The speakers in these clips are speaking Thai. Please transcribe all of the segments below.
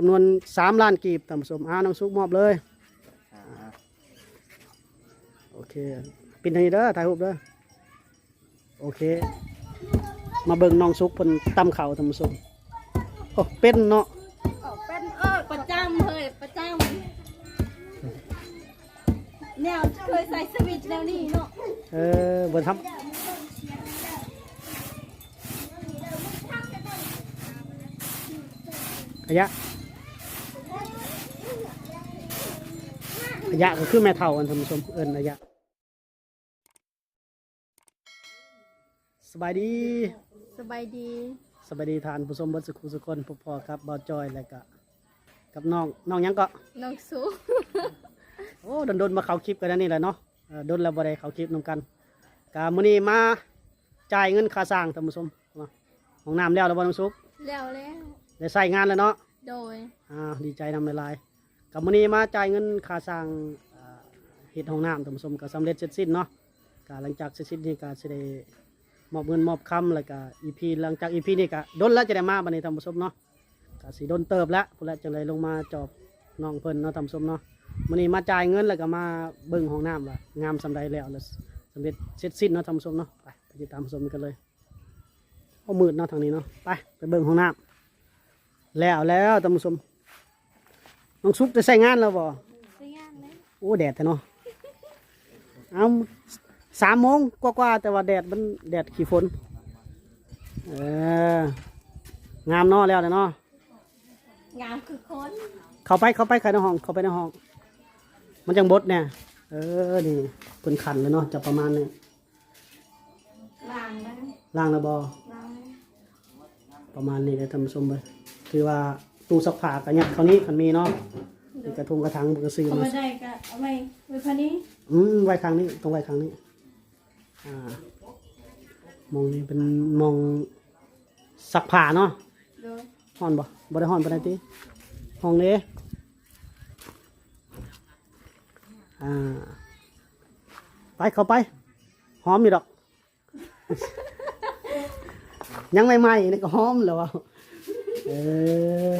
จำนวนสามล้านกีบท่านผู้ชมอ้าน้องซุกมอบเลยอ่าโอเคปินให้เด้อถ่ายรูปเด้อโอเค มาเบิ่งน้องซุกเพิ่นตำข้าวท่านผู้ชมโอ้เป็นเนาะเอาเป็นเออประจำเลยประจำแนวเคยใส่สวิตช์แนวนี้เนาะเออเบิ่งทำขยะ ขยะก็คือแม่เฒ่าอันท่านผู้ชมเอิ้นขยะสบายดีสบายดีสบายดีทานผู้ชมเบิดสุขุสุคนพบพอครับบ่าวจอยแล้วก็กับน้องน้องหยังก็น้องสูโอ้โดนๆมาเข้าคลิปกันแล้วนี่แหละเนาะเออโดนแล้วบ่ได้เข้าคลิปนํกันกะมื้อนี้มาจ่ายเงินค่าสร้างท่านผู้ชมเนาะห้องน้ำแล้วแล้วบ่น้องสุกแล้วแล้วได้ใช้งานแล้วเนาะโดย อ่าดีใจนำหลายๆ กับมื้อนี้มาจ่ายเงินค่าสร้างเฮ็ดห้องน้ำท่านผู้ชมก็สำเร็จเสร็จสิ้นเนาะก็หลังจากเสร็จสิ้นนี่ก็สิได้มอบเงินมอบคำแล้วก็ EP หลังจาก EP นี่ก็โดนแล้วจะได้มาบัดนี้ท่านผู้ชมเนาะก็สีโดนเติบแล้วพุ่นละจังเลยลงมาจอบน้องเพิ่นเนาะทำสมเนาะมื้อนี้มาจ่ายเงินแล้วก็มาเบิ่งห้องน้ำว่างามสำใดแล้วแล้วสำเร็จเสร็จสิ้นเนาะทำสมเนาะไปไปติดตามชมกันเลยเอามืดเนาะทางนี้เนาะไปไปเบิ่งห้องน้ำแล้วแล้วทำสม น้องซุปจะใส่งานแล้วบ่สวยงามเลยโอ้แดดแท้เนาะเอาสามโมงกว่าๆแต่ว่าแดดมันแดดขี้ฝนเอองามเนาะแล้วเลยเนาะงามคือคนเข้าไปเข้าไปเข้าในห้องเข้าไปในห้อง มันจังบดเนี่ยเออนี่เป็นขันเลยเนาะจะประมาณนี้ลางนะล่างระบอลางประมาณนี้เลยทำสมเลยคือว่า ตู้ซักผ้ากันเนี่ยเขาวนี้ขันมีเนาะมีกระทงกระถังกระซื้อเอามามาได้ก็เอาไว้ไว้พันนี้อืมไว้ครั้งนี้ตรงไว้ครั้งนี้ อ่ามองนี่เป็นมองซักผ้าเนาะโดยห่อนบ่บ่ได้ห่อนปานใดติห้องนี้อ่า ไปเข้าไป หอมอยู่ดอก ยังใหม่ๆนี่ก็หอมแล้วอะเออ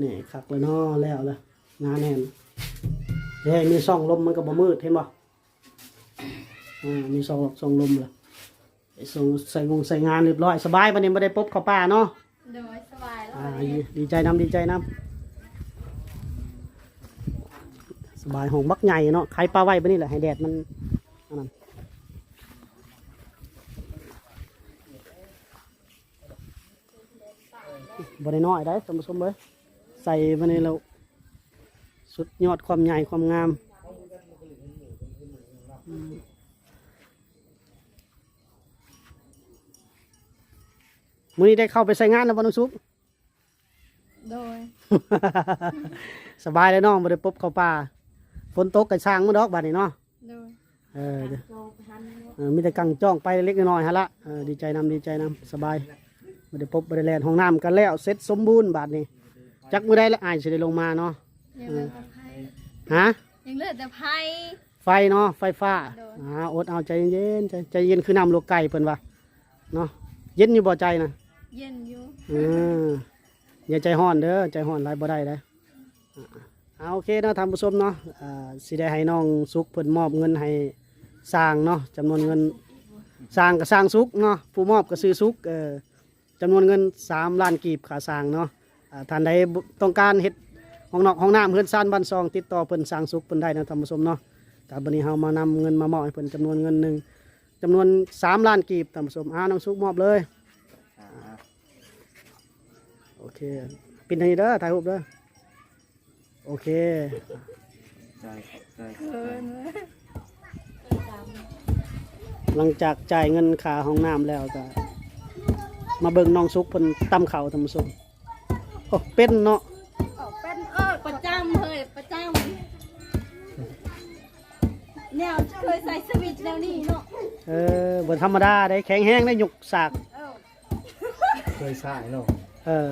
นี่คักเลยเนาะแล้วเลยงานแน่นเฮ้ยมีซ่องลมมันก็บ่มืดเห็นบ่อ่ามีซ่องซ่องลมเลยไอ้ส่งใส่งงใส่งานเรียบร้อยสบายปานนี้บ่ได้ปบเข้าป่าเนาะโดยสบายแล้วอ่าดีดีใจน้ำดีใจน้ำสบายห้องบักใหญ่เนาะใครปลาไว้ปะนี่แหละให้แดดมันอันนั้นบริน้อยได้สมสมเลย ใส่มาในเราสุดยอดความใหญ่ความงามอืมมือนี้ได้เข้าไปใส่งานแล้วบน้องซุปโดย สบายเลยน้องบ่ได้ปบเข้าป่าฝนตกกระช่างมันดอกบาดนี้เนาะโดยเออโลพันเออมีแต่กังจ้องไปเล็กน้อยๆฮะละเออดีใจนำดีใจนำสบายบ่ได้ปบบ่ได้แล่นห้องน้ำกันแล้วเสร็จสมบูรณ์บาดนี้ จักมื้อใดแล้วอายสิได้ลงมาเนาะยังเหลือแต่ไพ่ฮะยังเหลือแต่ไพ่ ไฟเนาะไฟฟ้าโดน อ่าอดเอาใจเย็นๆใจใจเย็นคือน้ำโลกไก่เพิ่นว่าเนาะเย็นอยู่บ่ใจนะเย็นอยู่อืออย่าใจห้อนเด้อใจห้อนหลายบ่ได้เด้ออ่าเอาโอเคเนาะท่านผู้ชมเนาะอ่าสิได้ให้น้องสุกเพิ่นมอบเงินให้สร้างเนาะจำนวนเงินสร้างก็สร้างสุกเนาะผู้มอบก็ซื้อสุกเอ่อจำนวนเงิน3ล้านกีบค่าสร้างเนาะอ่า ท่านใดต้องการเฮ็ดห้องนอกห้องน้ำเฮือนซ่านบ้านซอง ติดต่อเพิ่นสร้างสุกเพิ่นได้นะท่านผู้ชมเนาะกับบัดนี้เฮามานำเงินมามอบให้เพิ่นจำนวนเงินหนึ่งจำนวน3ล้านกีบท่านผู้ชมอ่าน้องสุกมอบเลยอโอเคปินให้เด้อถ่ายรูปเด้อโอเคใจใจเกินหลังจากจ่ายเงินค่าห้องน้ำแล้วก็มาเบิ่งน้องซุกเพิ่นตำข้าวทำส้ม โอ้เป็นเนาะเอาเป็นเออประจำเลยประจำแนวเคยใส่สวิตช์แนวนี้เนาะเออบ่ธรรมดาได้แข็งแห้งได้หยกสากเออเคยสายเนาะเออ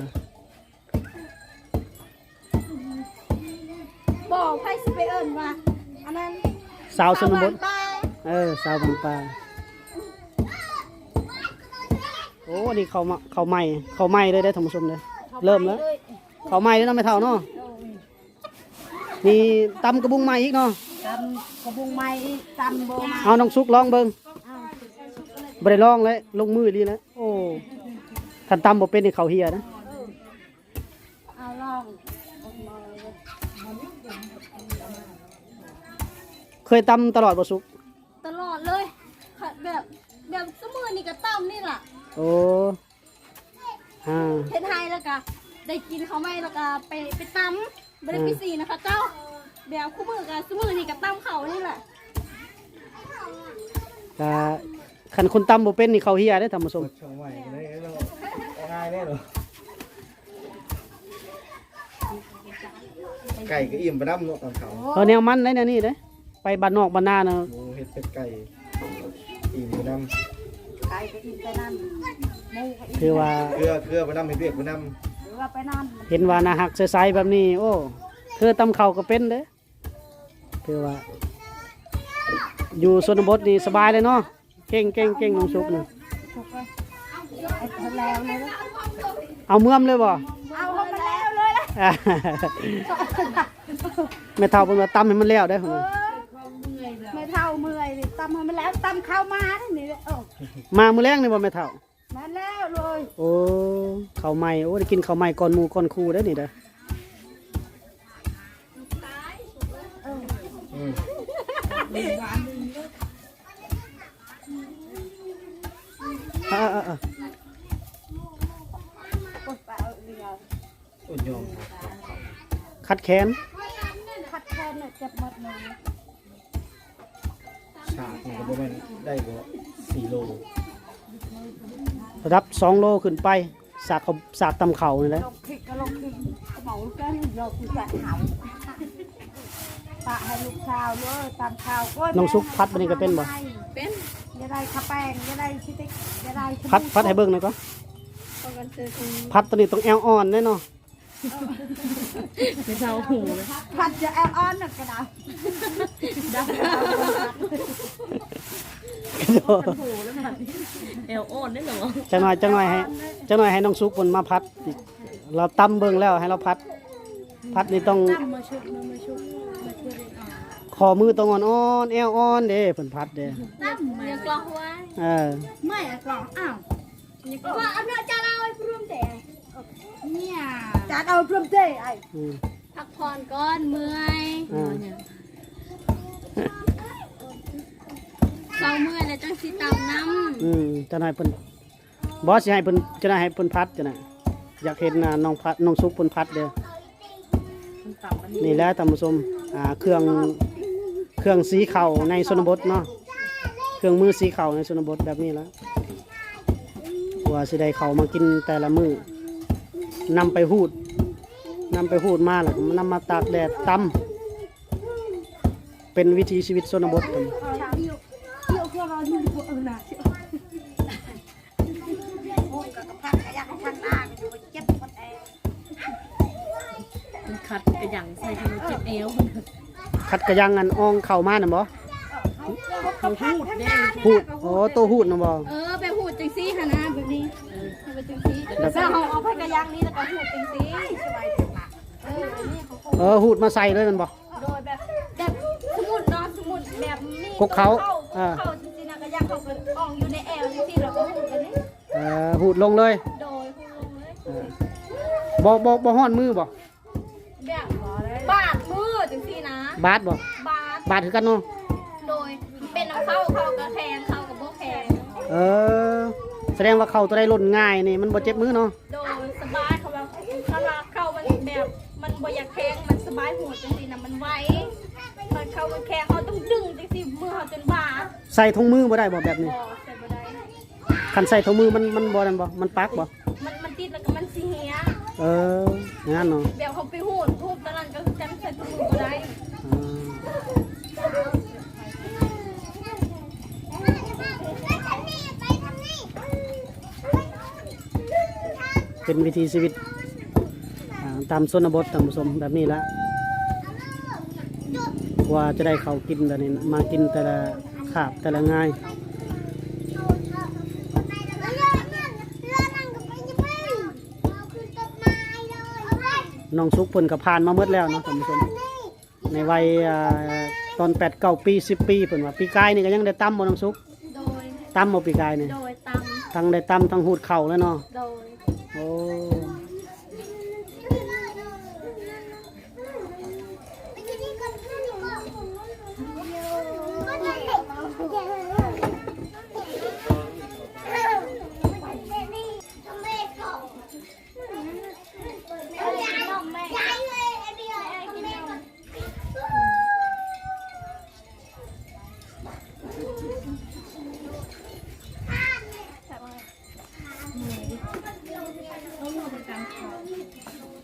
บอกไพ่สิไปเอิญว่าอันนั้นสาวสนบทตาเออสาวบันปลาโอ้นี่เขามาเขาใหม่เขาใหม่เลยได้อท่านผู้ชมเลย เริ่มแล้วเเขาวใหม่ด้วยเนาะไม่เท่าเนาะมีตำกระบุงใหม่อีกเนาะตำกระบุงไม้ตำโบมาเอาน้องซุกลองเบิ่งบ่ได้ลองเลยลงมือดีนะโอ้ท่านตำบ่เป็นนี่เขาเฮียนะเอาลองเคยตำตลอดบ่ซุกตลอดเลยค่ะแบบแบบสมือนี่ก็ตำนี่ล่ะโอ้ อ่าเฮ็ดไทยแล้วก็ได้กินเขาวไหม่แล้วก็ไปไปตำไม่ได้ไปสีนะคะ เจ้าแบบคู่มือกับสมือนี่ก็ตำเขานี่แหละก็คันคนตำบ่เป็นนี่เขาเฮียได้อท่านผู้ชม ช่องใหม่ได้เนาะง่ายแน่เนาะไก่ก็อิ่มไปน้ำเนาะตอนเขาเออแนวมันได้แนวนี้เด้อไปบ้านนอกบ้านนาเนาะหมูเห็ดเป็ดไก่อิ่มไปน้ไก่ไปกินไปนั่นหมูก็อีก คือว่าำเกลือเกลือไปน้ำเห็ดเบียกไปน้หรือว่าไปนั่นเห็นว่านาหักใสๆแบบนี้ โอ้คือตำเขาก็เป็นเด้อคือว่า อยู่ชนบทนี่สบายเลยเนาะเก่งเก่งเก่งน้องซุกนี่ถูกไหมไอ้ทะแล้วเลยนะเอาเมื่อมเลยบ่ เอาเข้ามาแล้วเลยละอ่าไม่เท่าเพิ่นว่าตำให้มันแล้วได้อพุ่นว่าไม่เท่าเมื่อยนี่ตำให้มันแล้วตำข้าวมานี่เออมามื้อแรงนี่บ่แม่เท่า มาแล้วเลยโอ้ข้าวใหม่โอ้ได้กินข้าวใหม่ก่อนหมู่ก่อนครูเด้อนี่เด้อำอืมอ่าๆกดไปเอาเดียวอุดยอมๆคัดแขนคัดแทนเนี่ยเจ็บหมดเลยฉากนี่ก็บ่แม่นได้บ่สี่โล ระดับ2โลขึ้นไป สากเขาสากตำเข่านี่แหละลงคลิกก็ลงคลิกเหมากันเราคือแกะเหาปะให้ลูกชาวเลยตามชาวก็น้องซุกพัดบันนี้ก็เป็นบ่เป็นจะได้ข้าวแป้งจะได้ชิติกจะได้พัดพัดให้เบิ่งหน่อยก่อนพัดตัวนี้ต้องแอลอ่อนแน่นอน ไม่เท่าหูพัดจะแอลออนน่ะกระดาษดับเอลโอนได้เหรอจังหน่อยจังหน่อยให้จังหน่อยให้น้องซุกเพิ่นมาพัดอีกเราตำเบิ่งแล้วให้เราพัด พัดนี่ต้องมาชุบมาชุบมาช่วยคอมือต้องอ่อนๆแอวอ่อนเด้เพิ่นพัดเด้ตั้มเรียกกลองไว้เออไม่อะกลองอ้าวว่าอันนั้นจะเอาไอ้พรุ่มแต่ เนี่ยจะเอาพรุ่มแต่ไอ้อืมพักผ่อนก่อนเมื่อยอ่าเศร้าเมื่อยแล้วจังสิตำน้อืมจังหน่อยเพิ่นบ่สิให้เพิ่นจะได้ให้เพิ่นพัดจังได๋อยากเห็นน่ะน้องพัดน้องซุกเพิ่นพัดเด้อมันต่ำมันนี่แหละท่านผู้ชมอ่าเครื่องเครื่องสีเข่าในชนบทเนาะเครื่องมือสีเข่าในชนบทแบบนี้แล้วว่าสิได้เขามากินแต่ละมือ นำไปหูดนำไปหูดมาแล้วก็นำมาตากแดดตำเป็นวิถีชีวิตชนบทครับำเที่ยวเที่ยวเพื่อเราอยู่เออนะโอ้ยก็พักอยากให้ทางหน้าก็ดูเจ็บดคัดกระยังใส่ขนมเจ็บเอวคัดกระยังอันอองเข่ามาน่ะบ่เขาพูดได้หูดโอ้ตัวหูดน่ะบ่เออไปหูดจังซี่ค่ะนะแบบนี้ให้ไปจังซี่แล้วเอาเอาไป กระยังนี้แล้วก็หูดจังซี่สบายจังละเออนี่เขาคงเออหูดมาใส่เลยมันบ่โดยแบบแบบสมุดเนาะสมุดแบบนี้พวกเขาเข้าอ่า เข้าจริงๆนะกระยังเขาก็อ่องอยู่ในแอวจังซี่เราก็หูดกันนี่เออหูดลงเลยโดยหูดลงเลยเออบ่บ่บ่ฮ้อนมือบ่แบบบาดมือจังซี่นะ บาดบ่บาดบาดคือกันเนาะโดยเป็นน้ำเข้าเข้ากับแทงเข้ากับโบแทงเออ แสดงว่าเขาตัวได้หล่นง่ายนี่มันบ่เจ็บมือเนาะ มันเข้ามันแข็งเขาต้องดึงจังซี่มือเขาจนบาดใส่ถุงมือบ่ได้บ่แบบนี้บ่ใส่บ่ได้ คันใส่ถุงมือมันมันบ่นั่นบ่มันปักบ่มันมันติดแล้วก็มันสิเหียเอองั้นเนาะเดี๋ยวเขาไปหูดทูบตอนนั้นก็คือจังใส่ถุงมือบ่ได้อ่าเป็นวิถีชีวิตอ่าตามชนบทตามผู้ชมแบบนี้ละ กว่าจะได้เขาวกินแบบนี้มากินแต่ละขาบแต่ละง่ายเน้องซุกเพิ่นก็ผ่านมาหมดแล้วเนาะท่านผู้ชมในวัยอ่าตอน8 9ปี10ปีเพิ่นว่าปีกายนี่ก็ยังได้ตำบ่น้องซุกโดยตำบ่ปีกายนี่โดยตทั้งได้ตำทั้งหูดเข่าแล้วเนาะำโดยโอ้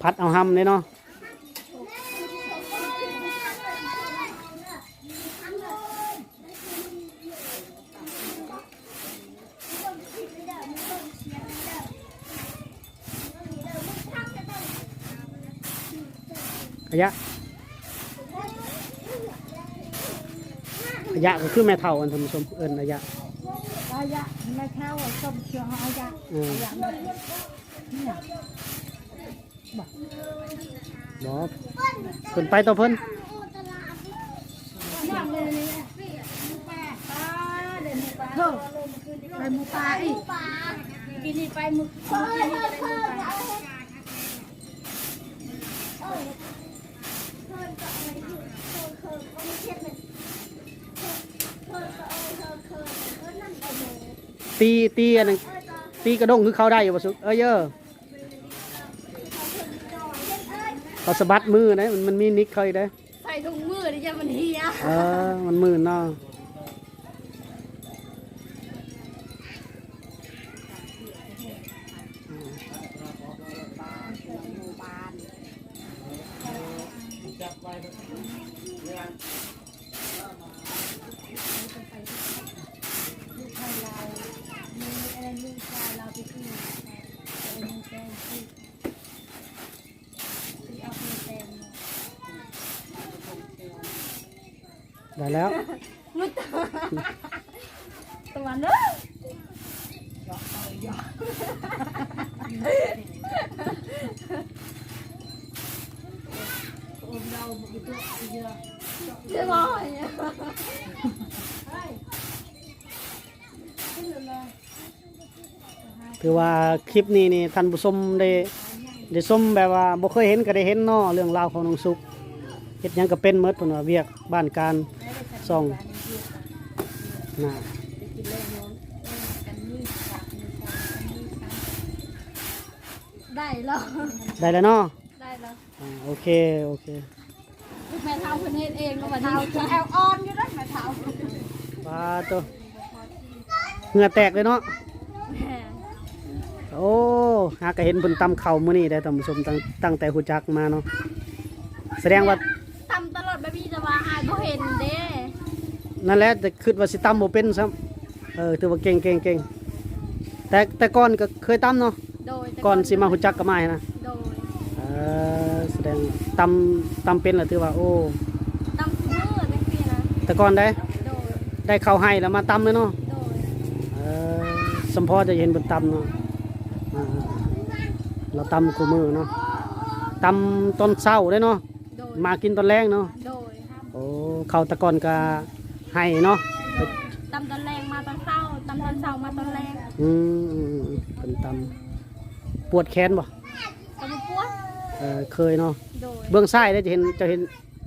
พัด เอาหำเลยเนาะขยะขยะก็คือแม่เท่าอันท่านผู้ชมเอิ้นขยะอายะไม่เข้าส้มเชียวอายะอืมอายะไม่เนี่ย บอเพิ่นไปต่อเพิ่นเฮ้อไปมูปลาอีกกินนี่ไปมึกกินนี่ไปมึกไปตีตีอันนึงตีกระด้งคือเขาได้อยู่บ่สุกเอ้ยเยอะ เขาสะบัดมือนะมันมันมีนิกเขาอีกได้ ใส่ถุงมือที่จะมันเฮีย เออ มันมือเนาะ ได้แล้วตัวเนอะเรียบร้อยถือว่าคลิปนี้นี่ท่านผู้ชมได้ได้ชมแบบว่าบ่เคยเห็นก็ได้เห็นเนาะเรื่องราวของน้องสุกเฮ็ดหยังก็เป็นหมดเพิ่นว่าเวียกบ้านการ ซ่องน่ะได้แล้ว ได้แล้วเนาะได้แล้วอ่าโอเค โอเคแม่เท้าเพิ่นเฮ็ดเองแล้ววันนี้แอลออนอยู่ด้วยแม่เท้าปลาตัวเหงื่อแตกเลยเนาะแม่โอ้หากก็เห็นเพิ่นตำเข่าวมื้อนี้ได้ท่านผู้ชมตั้งตั้งแต่ฮู้จักมาเนาะ แสดงว่า ทำตลอดแบบนี้จะว่าอายบ่เห็นเด้ นั่นแหละแต่คิดว่าสิตำบ่เป็นซ้ำเออถือว่าเก่งเก่งเก่งแต่แต่ก่อนก็เคยตำเนาะโดยแต่ก่อนสิมาฮู้จักกับไม้นะโดยเออแสดงตำตำเป็นล่ะถือว่าโอ้ตำมือจังซี่นะแต่ก่อนได้โดยได้เข้าวให้แล้วมาตำเลยเนาะโดยเออสมพอจะเห็นเพิ่นตำเนาะอ่าเราตำคู่มือเนาะตำตอนเช้าได้เนาะโดยมากินตอนแรงเนาะโดยครับ โอ้เข้าวแตะก่อนก็ ให้เนาะตำตอนแรงมาตอนเช้าตำตอนเช้ามาตอนแรงอืมอืมอืมเป็นตำปวดแขนบ่ตำพวดเออเคยเนาะโดยเบื้องซ้ายได้จะเห็นจะเห็น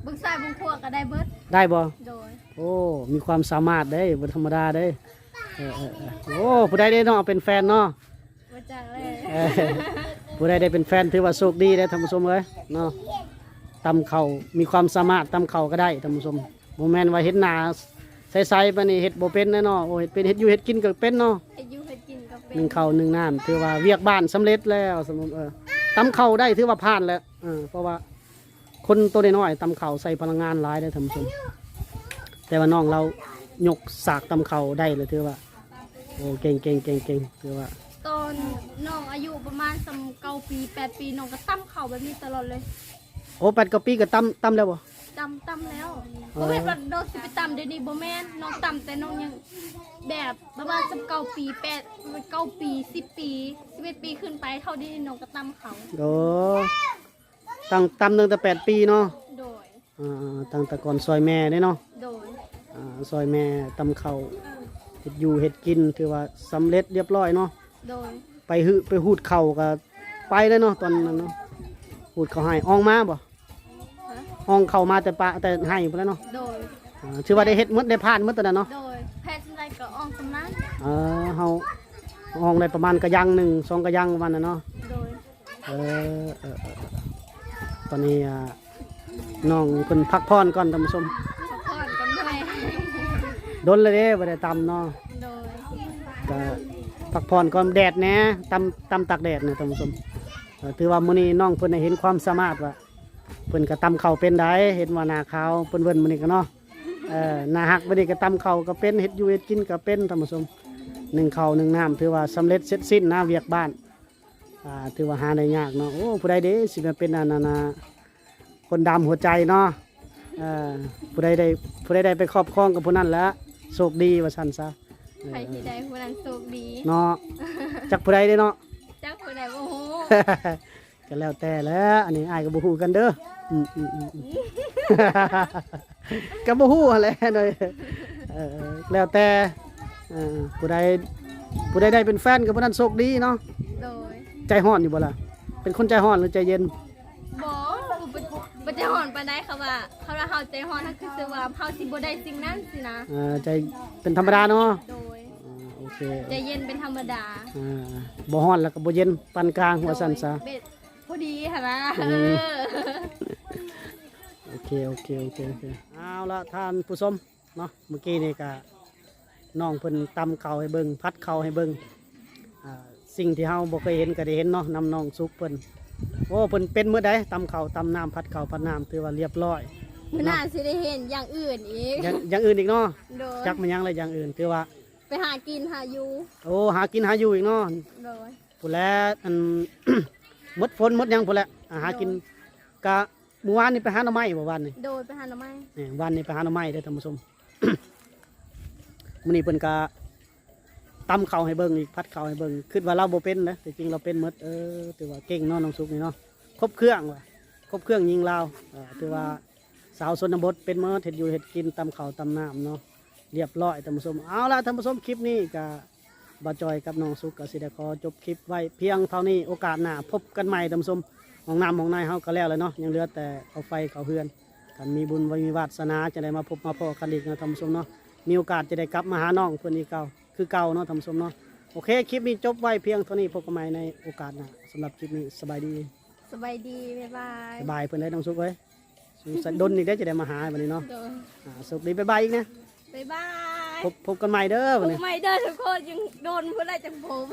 เบึงซ้ายเบึงขวาก็ได้เบิดได้บ่โดยโอ้มีความสามารถได้บ่ธรรมดาได้เออเออเออโอ้ผู้ใดได้เนาะเป็นแฟนเนาะมาจากเลยเออผู้ใดได้เป็นแฟนถือว่าโชคดีได้อท่านผู้ชมเลยเนาะตำเข่ามีความสามารถตำเข่าก็ได้ท่านผู้ชมโมแมนว่าเห็ดหนา ใสๆปานนี้เห็ดบ่เป็นแน่เนาะโอ้เฮ็ดเป็นเห็ดอยู่เห็ดกินก็เป็นเนาะไอายุให้กินก็เป็หนนึ่งเข่าวหนึ่งน้ำถือว่าเวียกบ้านสำเร็จแล้วสมมติเออตำเข่าได้ถือว่าผ่านแล้วเออเพราะว่าคนตัวน้อยๆตำเข่าใส่พลังงานหลายได้อท่านผู้ชมแต่ว่าน้องเรายกสากตำเข่าได้เลยถือว่าโอ้เก่งเก่งเก่งเก่งถือว่า ตอนน้องอายุประมาณสำเก้าปีแปดปีน้องก็ตั้มเข่าแบบนี้ตลอดเลยโอ้แปดกว่าปีก็ตำตำแล้วบ่ ตำตำแล้วเอบ่อแม่นว่าน้องสิไปตำเดี๋ยวนี้บ่แม่นน้องตำแต่น้องยังแบบประมาณสำเก้าปีแปดเก้าปีสิบปีสิบเอ็ดปีขึ้นไปเท่านี้น้องก็ตำเขาโอ้ตั้งตำตั้งแต่แปดปีเนาะโดยอ่าตั้งแต่ก่อนซอยแม่เด้เนาะโดยอ่าซอยแม่ตำเขาวเห็ดอยู่เห็ดกินถือว่าสำเร็จเรียบร้อยเนาะโดยไปหืไปหูดเข่าก็ไปเลยเนาะตอนนั้นเนาะหูดเขาให้อองมาบ่ อองเข่ามาแต่ปะแต่ให้ไปแล้วเนาะโดย อ่าชื่อว่าได้เฮ็ดหมดได้ผ่านหมดตอนนั้นเนาะโดย แพทย์อะไรก็อองตำนั้นเออเฮาอองได้ประมาณกระยังหนึ่งสองกระยังประมาณนั้นเนาะ โดย เออเออเออตอนนี้อ่าน้องเพิ่นพักผ่อนก่อนท่านผู้ชมพักผ่อนกันด้วยโดนเลยเด้บ่ได้ตำเนาะโดย ก็พักผ่อนก่อนแดดแหน่ตำตำตักแดดเนี่ยท่านผู้ชมเอ่อถือว่ามื้อนี้น้องเพิ่นได้เห็นความสามารถว่า เพิ่นก็ตำข้าวเป็นได้เห็นว่าหน้าขาวเพิ่นเบิ่นมื้อนี้ก็เนาะเออหน้าหักมื้อนี้ก็ตำข้าวก็เป็นเฮ็ดอยู่เฮ็ดกินก็เป็นท่านผู้ชมหนึ่งข้าวหนึ่งน้ำถือว่าสำเร็จเสร็จสิ้นนะเวียกบ้านอ่าถือว่าหาได้ยากเนาะโอ้ผู้ใดเด้สิมาเป็นอันนั้นนะคนดำหัวใจเนาะเออผู้ใดได้ผู้ใดได้ไปครอบครองกับผู้นั้นแล้วโชคดีว่าซั่นซะใครที่ใดผู้นั้นโชคดีเนาะจักผู้ใดได้เนาะจักผู้ใดบ่ฮู้ ก็แล้วแต่แหล้วอันนี้อายก็บ่ฮู้กันเด้ออืมอืมอืมอืมก็บ่ฮู้หั่นแหละเด้อเออแล้วแต่เออผู้ใดผู้ใดได้เป็นแฟนกับผู้นั้นโชคดีเนาะโดยใจฮ้อนอยู่บ่ล่ะเป็นคนใจฮ้อนหรือใจเย็นบ่บ่บ่จะฮ้อนปานใดค่ะว่าเขาว่าเฮาใจฮ้อนถ้าคือสิว่าเฮาสิบ่ได้สิ่งนั้นสินะ เออใจเป็นธรรมดาเนาะโดยอ่าโอเคใจเย็นเป็นธรรมดาอ่าบ่ฮ้อนแล้วก็บ่เย็นปานกลางว่าซั่นซะ โดยเบ็ด พอดีค่ะนะอืเอมอโอเคโอเคโอเคโอเคเอาละท่านผู้ชมเนาะเมื่อกี้นี่ก็น้องเพิ่นตำเข่าวให้เบิ่งพัดเข่าวให้เบิ่งอ่าสิ่งที่เฮาบ่เคยเห็นก็ได้เห็นเนาะนำน้องสุกเพิ่นโอ้เพิ่นเป็นมื้อใดตำเข่าวตำน้ำพัดเข่าวพัดน้ำถือว่าเรียบร้อย มื้อหน้าสิได้เห็นอย่างอื่นอีกอย่างอย่างอื่นอีกเนาะโดยจักมันยังอะไรอย่างอื่นถือว่า ไปหากินหาอยู่โอ้หากินหาอยู่อีกเนาะโดย ผู้แลอันห มดฝนหมดหยังผู้แลอ่าหากินกะเมื่อวานนี่ไปหาหน่อไม้บ่วันนี่โดยไปหาหน่อไม้นี่วันนี้ไปหาหน่อไม้ได้อท่านผู้ชม มื้อนี้เพิ่นก็ตำข้าวให้เบิ่งอีกพัดข้าวให้เบิ่งคิดว่าเราบ่เป็นนะแต่จริงเราเป็นหมดเออถือว่าเก่งเนาะน้องสุกนี่เนาะครบเครื่องว่ะครบเครื่องยิงลาวเออถือว่าสาวชนบทเป็นหมดเฮ็ดอยู่เฮ็ดกินตำข้าวตำน้ำเนาะเรียบร้อยท่านผู้ชมเอาล่ะท่านผู้ชมคลิปนี้ก็ บาจอยกับน้องสุกก็สิได้ขอจบคลิปไว้เพียงเท่านี้โอกาสหน้าพบกันใหม่ท่านผู้ชมห้องน้ำห้องในเฮาก็แล้วเลยเนาะยังเหลือแต่เอาไฟเขาเฮือนกันมีบุญไว้มีวาสนาจะได้มาพบมาพอกันอีกนะท่านผู้ชมเนาะมีโอกาสจะได้กลับมาหาน้องเพื่อนอีกเก่าคือเก่าเนาะท่านผู้ชมเนาะโอเคคลิปนี้จบไว้เพียงเท่านี้พบกันใหม่ในโอกาสหน้าสำหรับคลิปนี้สบายดีสบายดีบ๊ายบายสบายเพื่อนเลยน้องสุกเว้ยสุขสันต์ดนอีกได้อจะได้มาหาวันนี้เนาะโดยอ่าสุขดีบ๊ายบายอีกนะบ๊ายบาย พบพบกันใหม่เด้อวันนี้ ไม่เด้อทุกคนยังโดนเพื่อไรจังผม